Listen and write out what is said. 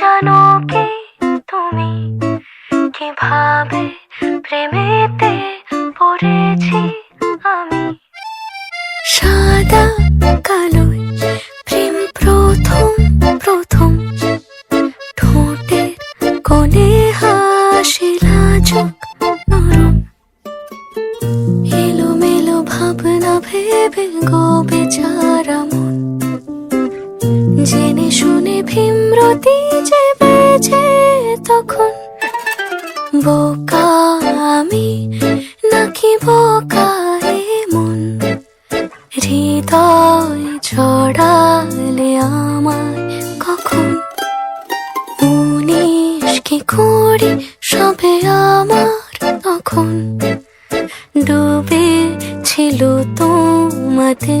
জানো কি তুমি? কীভাবে প্রেমেতে পড়েছি আমি? সাদা কালো প্রেম প্রথম প্রথম। ঠোঁটের কোণে হাসি লাজুক নরম। এলো ভাবনা ভেবে গো বেচার জেনে শুনে ভীমরতি যে বেজে তখন বোকা আমি, নাকি বোকা মন? হৃদয় ছড়ালে আমায় কখন? উনিশ কি কুড়ি সবে আমার তখন? ডুবে ছিল তোমাতে।